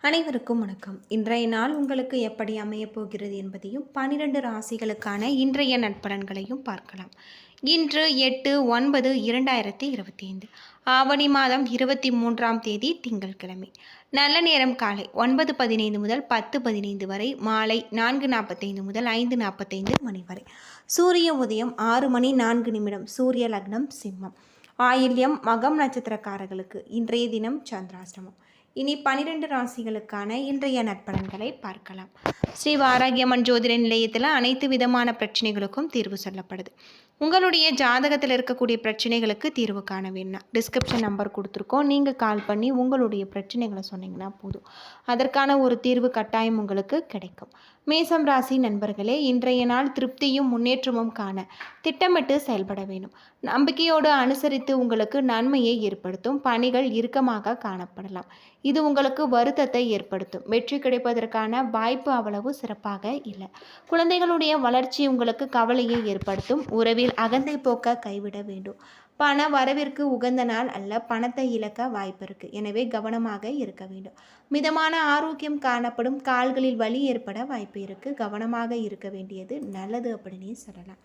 அனைவருக்கும் வணக்கம். இன்றைய நாள் உங்களுக்கு எப்படி அமையப் போகிறது என்பதையும் பனிரெண்டு ராசிகளுக்கான இன்றைய நட்பலன்களையும் பார்க்கலாம். இன்று எட்டு ஒன்பது இரண்டாயிரத்தி இருபத்தி ஐந்து ஆவணி மாதம் இருபத்தி மூன்றாம் தேதி திங்கட்கிழமை. நல்ல நேரம் காலை ஒன்பது பதினைந்து முதல் பத்து பதினைந்து வரை மாலை நான்கு நாற்பத்தைந்து முதல் ஐந்து நாற்பத்தைந்து மணி வரை. சூரிய உதயம் ஆறு மணி நான்கு நிமிடம் சூரிய லக்னம் சிம்மம். ஆயில்யம் மகம் நட்சத்திரக்காரர்களுக்கு இன்றைய தினம் சந்திராசிரமம் இனி பனிரெண்டு ராசிகளுக்கான இன்றைய நற்பலன்களை பார்க்கலாம். ஸ்ரீ வாராகியம்மன் ஜோதிட நிலையத்தில் அனைத்து விதமான பிரச்சனைகளுக்கும் தீர்வு சொல்லப்படுது. உங்களுடைய ஜாதகத்தில் இருக்கக்கூடிய பிரச்சனைகளுக்கு தீர்வு காண வேணாம் டிஸ்கிரிப்ஷன் நம்பர் கொடுத்துருக்கோம். நீங்கள் கால் பண்ணி உங்களுடைய பிரச்சனைகளை சொன்னீங்கன்னா போதும். அதற்கான ஒரு தீர்வு கட்டாயம் உங்களுக்கு கிடைக்கும். மேசம் ராசி நண்பர்களே இன்றைய நாள் திருப்தியும் முன்னேற்றமும் காண திட்டமிட்டு செயல்பட வேண்டும் நம்பிக்கையோடு அனுசரித்து உங்களுக்கு நன்மையை ஏற்படுத்தும். பணிகள் இறுக்கமாக காணப்படலாம். இது உங்களுக்கு வருத்தத்தை ஏற்படுத்தும். வெற்றி கிடைப்பதற்கான வாய்ப்பு அவ்வளவு சிறப்பாக இல்லை. குழந்தைகளுடைய வளர்ச்சி உங்களுக்கு கவலையை ஏற்படுத்தும். உறவில் அகந்தை போக்க கைவிட வேண்டும். பண வரவிற்கு உகந்த நாள் அல்ல பணத்தை இழக்க வாய்ப்பு இருக்கு. எனவே கவனமாக இருக்க வேண்டும். மிதமான ஆரோக்கியம் காணப்படும் கால்களில் வலி ஏற்பட வாய்ப்பு இருக்கு. கவனமாக இருக்க வேண்டியது நல்லது அப்படின்னே சொல்லலாம்.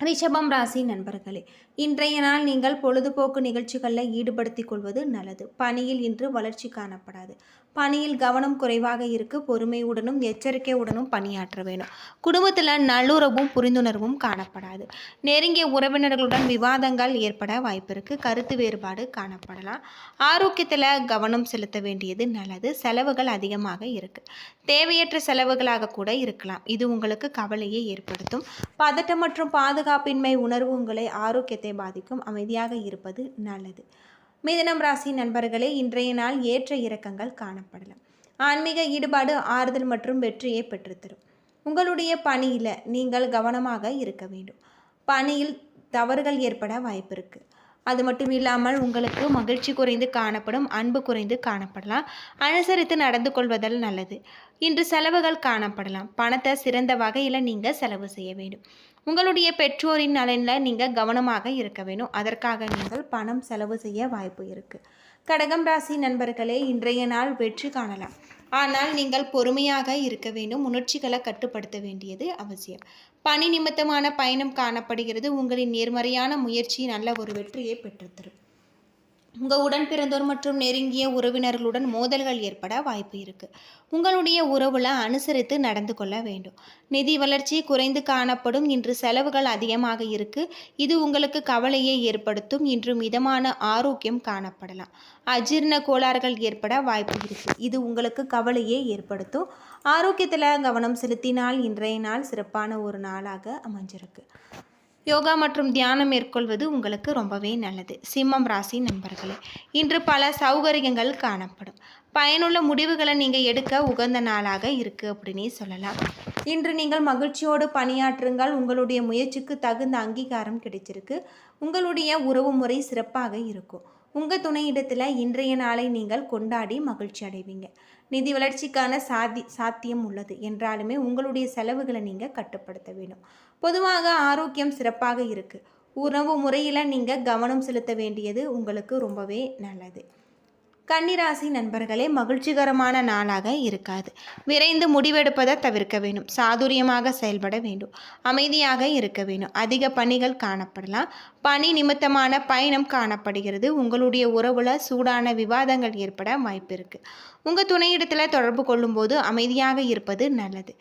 ரிஷபம் ராசி நண்பர்களே இன்றைய நாள் நீங்கள் பொழுதுபோக்கு நிகழ்ச்சிகளில் ஈடுபடுத்திக் கொள்வது நல்லது. பணியில் இன்று வளர்ச்சி காணப்படாது. பணியில் கவனம் குறைவாக இருக்கு. பொறுமையுடனும் எச்சரிக்கையுடனும் பணியாற்ற வேணும். குடும்பத்தில் நல்லுறவும் புரிந்துணர்வும் காணப்படாது. நெருங்கிய உறவினர்களுடன் விவாதங்கள் ஏற்பட வாய்ப்பிருக்கு கருத்து வேறுபாடு காணப்படலாம். ஆரோக்கியத்தில் கவனம் செலுத்த வேண்டியது நல்லது. செலவுகள் அதிகமாக இருக்கு. தேவையற்ற செலவுகளாக கூட இருக்கலாம். இது உங்களுக்கு கவலையை ஏற்படுத்தும். பதட்டம் மற்றும் பாதுகாப்பின்மை உணர்வு உங்களை ஆரோக்கியத்தை பாதிக்கும். அமைதியாக இருப்பது நல்லது. மிதனம் ராசி நண்பர்களே இன்றைய நாள் ஏற்ற இறக்கங்கள் காணப்படலாம். ஆன்மீக ஈடுபாடு ஆறுதல் மற்றும் வெற்றியை பெற்றுத்தரும். உங்களுடைய பணியில் நீங்கள் கவனமாக இருக்க வேண்டும். பணியில் தவறுகள் ஏற்பட வாய்ப்பு இருக்குது அது மட்டும் இல்லாமல் உங்களுக்கு மகிழ்ச்சி குறைந்து காணப்படும் அன்பு குறைந்து காணப்படலாம். அனுசரித்து நடந்து கொள்வதால் நல்லது. இன்று செலவுகள் காணப்படலாம். பணத்தை சிறந்த வகையில் நீங்கள் செலவு செய்ய வேண்டும். உங்களுடைய பெற்றோரின் நலனில் நீங்கள் கவனமாக இருக்க வேணும் அதற்காக நீங்கள் பணம் செலவு செய்ய வாய்ப்பு இருக்குது கடகம் ராசி நண்பர்களே இன்றைய நாள் வெற்றி காணலாம். ஆனால் நீங்கள் பொறுமையாக இருக்க வேண்டும். உணர்ச்சிகளை கட்டுப்படுத்த வேண்டியது அவசியம். பணி நிமித்தமான பயணம் காணப்படுகிறது. உங்களின் நேர்மறையான முயற்சி நல்ல ஒரு வெற்றியை பெற்றுத்தரும். உங்கள் உடன் பிறந்தோர் மற்றும் நெருங்கிய உறவினர்களுடன் மோதல்கள் ஏற்பட வாய்ப்பு இருக்குது உங்களுடைய உறவில் அனுசரித்து நடந்து கொள்ள வேண்டும். நிதி வளர்ச்சி குறைந்து காணப்படும் இன்று செலவுகள் அதிகமாக இருக்குது இது உங்களுக்கு கவலையை ஏற்படுத்தும். இன்று மிதமான ஆரோக்கியம் காணப்படலாம். அஜீர்ண கோளாறுகள் ஏற்பட வாய்ப்பு இருக்குது இது உங்களுக்கு கவலையை ஏற்படுத்தும். ஆரோக்கியத்தில் கவனம் செலுத்தினால் இன்றைய நாள் சிறப்பான ஒரு நாளாக அமைஞ்சிருக்கு. யோகா மற்றும் தியானம் மேற்கொள்வது உங்களுக்கு ரொம்பவே நல்லது. சிம்மம் ராசி நண்பர்களே இன்று பல சௌகரியங்கள் காணப்படும். பயனுள்ள முடிவுகளை நீங்கள் எடுக்க உகந்த நாளாக இருக்குது அப்படின்னே சொல்லலாம். இன்று நீங்கள் மகிழ்ச்சியோடு பணியாற்றுங்கள். உங்களுடைய முயற்சிக்கு தகுந்த அங்கீகாரம் கிடைச்சிருக்கு. உங்களுடைய உறவு முறை சிறப்பாக இருக்கும். உங்கள் துணையிடத்தில் இன்றைய நாளை நீங்கள் கொண்டாடி மகிழ்ச்சி அடைவீங்க. நிதி வளர்ச்சிக்கான சாதி சாத்தியம் உள்ளது. என்றாலுமே உங்களுடைய செலவுகளை நீங்கள் கட்டுப்படுத்த வேண்டும். பொதுவாக ஆரோக்கியம் சிறப்பாக இருக்குது உணவு முறையில் நீங்கள் கவனம் செலுத்த வேண்டியது உங்களுக்கு ரொம்பவே நல்லது. கன்னிராசி நண்பர்களே மகிழ்ச்சிகரமான நாளாக இருக்காது. விரைந்து முடிவெடுப்பதை தவிர்க்க வேண்டும். சாதுரியமாக செயல்பட வேண்டும். அமைதியாக இருக்க வேண்டும். அதிக பணிகள் காணப்படலாம். பணி நிமித்தமான பயணம் காணப்படுகிறது. உங்களுடைய உறவுல சூடான விவாதங்கள் ஏற்பட வாய்ப்பு இருக்குது உங்கள் துணையிடத்தில் தொடர்பு கொள்ளும்போது அமைதியாக இருப்பது நல்லது.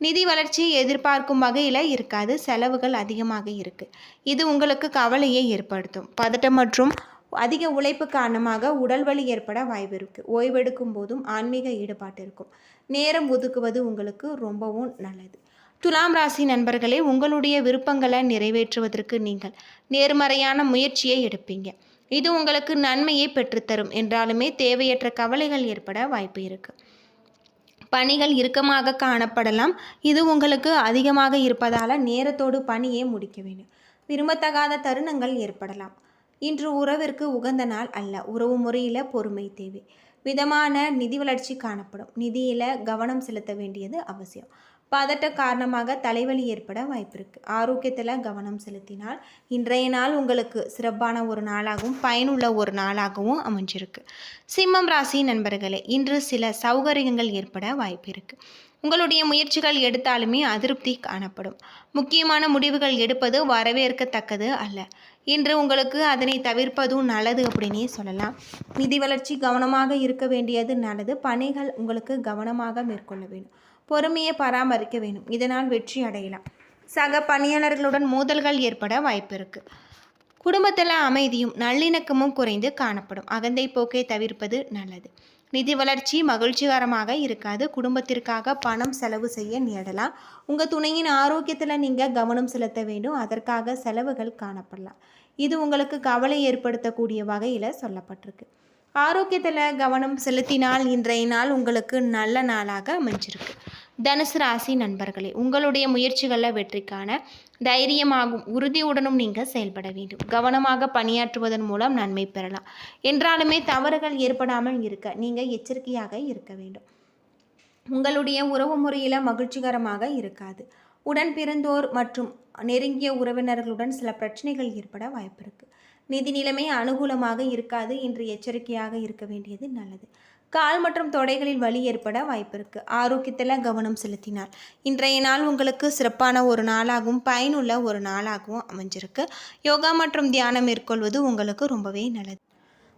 நிதி வளர்ச்சி எதிர்பார்க்கும் வகையில் இருக்காது. செலவுகள் அதிகமாக இருக்குது இது உங்களுக்கு கவலையை ஏற்படுத்தும். பதட்டம் மற்றும் அதிக உழைப்பு காரணமாக உடல் வலி ஏற்பட வாய்ப்பு இருக்குது ஓய்வெடுக்கும் போதும் ஆன்மீக ஈடுபாட்டு இருக்கும். நேரம் ஒதுக்குவது உங்களுக்கு ரொம்பவும் நல்லது. துலாம் ராசி நண்பர்களே உங்களுடைய விருப்பங்களை நிறைவேற்றுவதற்கு நீங்கள் நேர்மறையான முயற்சியை எடுப்பீங்க. இது உங்களுக்கு நன்மையை பெற்றுத்தரும். என்றாலுமே தேவையற்ற கவலைகள் ஏற்பட வாய்ப்பு இருக்குது பணிகள் இறுக்கமாக காணப்படலாம். இது உங்களுக்கு அதிகமாக இருப்பதால் நேரத்தோடு பணியை முடிக்க வேண்டும். விரும்பத்தகாத தருணங்கள் ஏற்படலாம். இன்று உறவிற்கு உகந்த நாள் அல்ல. உறவு முறையில் பொறுமை தேவை. விதமான நிதி வளர்ச்சி காணப்படும். நிதியில் கவனம் செலுத்த வேண்டியது அவசியம். பதட்ட காரணமாக தலைவலி ஏற்பட வாய்ப்பு இருக்குது ஆரோக்கியத்தில் கவனம் செலுத்தினால் இன்றைய நாள் உங்களுக்கு சிறப்பான ஒரு நாளாகவும் பயனுள்ள ஒரு நாளாகவும் அமைஞ்சிருக்கு. சிம்மம் ராசி நண்பர்களே இன்று சில சௌகரியங்கள் ஏற்பட வாய்ப்பு இருக்குது உங்களுடைய முயற்சிகள் எடுத்தாலுமே அதிருப்தி காணப்படும். முக்கியமான முடிவுகள் எடுப்பது வரவேற்கத்தக்கது அல்ல. இன்று உங்களுக்கு அதனை தவிர்ப்பதும் நல்லது அப்படின்னே சொல்லலாம். நிதி வளர்ச்சி கவனமாக இருக்க வேண்டியது நல்லது. பணிகள் உங்களுக்கு கவனமாக மேற்கொள்ள வேண்டும். பொறுமையை பராமரிக்க வேண்டும். இதனால் வெற்றி அடையலாம். சக பணியாளர்களுடன் மோதல்கள் ஏற்பட வாய்ப்பு இருக்குது குடும்பத்தில் அமைதியும் நல்லிணக்கமும் குறைந்து காணப்படும். அகந்தை போக்கை தவிர்ப்பது நல்லது. நிதி வளர்ச்சி மகிழ்ச்சிகரமாக இருக்காது. குடும்பத்திற்காக பணம் செலவு செய்ய நேரலாம். உங்கள் துணையின் ஆரோக்கியத்தில் நீங்கள் கவனம் செலுத்த வேண்டும். அதற்காக செலவுகள் காணப்படலாம். இது உங்களுக்கு கவலை ஏற்படுத்தக்கூடிய வகையில் சொல்லப்பட்டிருக்கு. ஆரோக்கியத்தில் கவனம் செலுத்தினால் இன்றைய நாள் உங்களுக்கு நல்ல நாளாக அமைஞ்சிருக்கு. தனுசு ராசி நண்பர்களே உங்களுடைய முயற்சிகளில் வெற்றிக்கான தைரியமாகும் உறுதியுடனும் நீங்கள் செயல்பட வேண்டும். கவனமாக பணியாற்றுவதன் மூலம் நன்மை பெறலாம். என்றாலுமே தவறுகள் ஏற்படாமல் இருக்க நீங்கள் எச்சரிக்கையாக இருக்க வேண்டும். உங்களுடைய உறவு முறையில் மகிழ்ச்சிகரமாக இருக்காது. உடன் பிறந்தோர் மற்றும் நெருங்கிய உறவினர்களுடன் சில பிரச்சனைகள் ஏற்பட வாய்ப்பு இருக்குது நிதி நிலைமை அனுகூலமாக இருக்காது. என்று எச்சரிக்கையாக இருக்க வேண்டியது நல்லது. கால் மற்றும் தொடைகளில் வலி ஏற்பட வாய்ப்பு இருக்குது ஆரோக்கியத்தில் கவனம் செலுத்தினார் இன்றைய நாள் உங்களுக்கு சிறப்பான ஒரு நாளாகவும் பயனுள்ள ஒரு நாளாகவும் அமைஞ்சிருக்கு. யோகா மற்றும் தியானம் மேற்கொள்வது உங்களுக்கு ரொம்பவே நல்லது.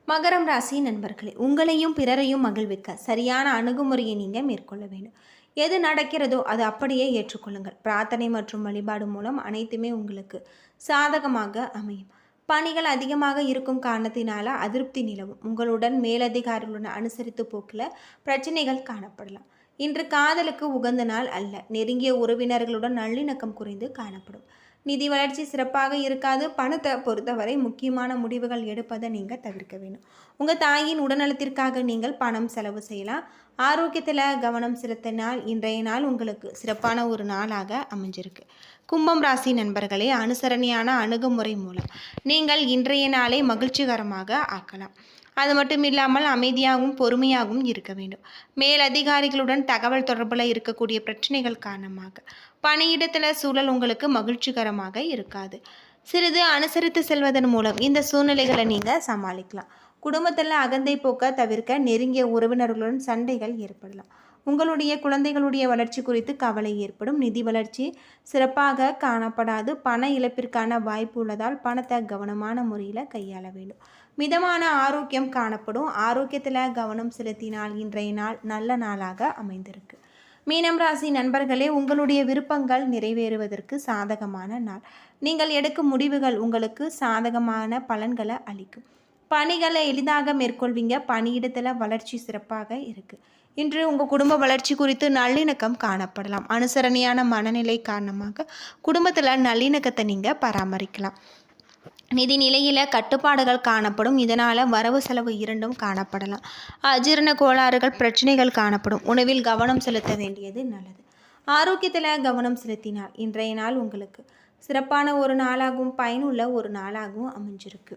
மகரம் ராசி நண்பர்களே உங்களையும் பிறரையும் மகிழ்விக்க சரியான அணுகுமுறையை நீங்கள் மேற்கொள்ள வேண்டும். எது நடக்கிறதோ அது அப்படியே ஏற்றுக்கொள்ளுங்கள். பிரார்த்தனை மற்றும் வழிபாடு மூலம் அனைத்துமே உங்களுக்கு சாதகமாக அமையும். பணிகள் அதிகமாக இருக்கும் காரணத்தினால அதிருப்தி நிலவும். உங்களுடன் மேலதிகாரிகளுடன் அனுசரித்து போக்கில் பிரச்சனைகள் காணப்படலாம். இன்று காதலுக்கு உகந்த நாள் அல்ல. நெருங்கிய உறவினர்களுடன் நல்லிணக்கம் குறைந்து காணப்படும். நிதி வளர்ச்சி சிறப்பாக இருக்காது. பணத்தை பொறுத்தவரை முக்கியமான முடிவுகள் எடுப்பதை நீங்கள் தவிர்க்க வேணும். உங்கள் தாயின் உடல்நலத்திற்காக நீங்கள் பணம் செலவு செய்யலாம். ஆரோக்கியத்தில் கவனம் செலுத்தினால் இன்றைய நாள் உங்களுக்கு சிறப்பான ஒரு நாளாக அமைஞ்சிருக்கு. கும்பம் ராசி நண்பர்களே அனுசரணையான அணுகுமுறை மூலம் நீங்கள் இன்றைய நாளை மகிழ்ச்சிகரமாக ஆக்கலாம். அது மட்டும் இல்லாமல் அமைதியாகவும் பொறுமையாகவும் இருக்க வேண்டும். மேலதிகாரிகளுடன் தகவல் தொடர்பில் இருக்கக்கூடிய பிரச்சனைகள் காரணமாக. பணியிடத்தில் சூழல் உங்களுக்கு மகிழ்ச்சிகரமாக இருக்காது. சிறிது அனுசரித்து செல்வதன் மூலம் இந்த சூழ்நிலைகளை நீங்கள் சமாளிக்கலாம். குடும்பத்தில் அகந்தை போக்க தவிர்க்க நெருங்கிய உறவினர்களுடன் சண்டைகள் ஏற்படலாம். உங்களுடைய குழந்தைகளுடைய வளர்ச்சி குறித்து கவலை ஏற்படும். நிதி வளர்ச்சி சிறப்பாக காணப்படாது. பண இழப்பிற்கான வாய்ப்பு உள்ளதால் பணத்தை கவனமான முறையில் கையாள வேண்டும். மிதமான ஆரோக்கியம் காணப்படும். ஆரோக்கியத்தில் கவனம் செலுத்தினால் இன்றைய நாள் நல்ல நாளாக அமைந்திருக்கு. மீனம் ராசி நண்பர்களே உங்களுடைய விருப்பங்கள் நிறைவேறுவதற்கு சாதகமான நாள். நீங்கள் எடுக்கும் முடிவுகள் உங்களுக்கு சாதகமான பலன்களை அளிக்கும். பணிகளை எளிதாக மேற்கொள்வீங்க. பணியிடத்தில் வளர்ச்சி சிறப்பாக இருக்குது இன்று உங்கள் குடும்ப வளர்ச்சி குறித்து நல்லிணக்கம் காணப்படலாம். அனுசரணையான மனநிலை காரணமாக குடும்பத்தில் நல்லிணக்கத்தை நீங்கள் பராமரிக்கலாம். நிதி நிலையில் கட்டுப்பாடுகள் காணப்படும். இதனால் வரவு செலவு இரண்டும் காணப்படலாம். அஜீரண கோளாறுகள் பிரச்சனைகள் காணப்படும். உணவில் கவனம் செலுத்த வேண்டியது நல்லது. ஆரோக்கியத்தில் கவனம் செலுத்தினால் இன்றைய நாள் உங்களுக்கு சிறப்பான ஒரு நாளாகவும் பயனுள்ள ஒரு நாளாகவும் அமைஞ்சிருக்கு.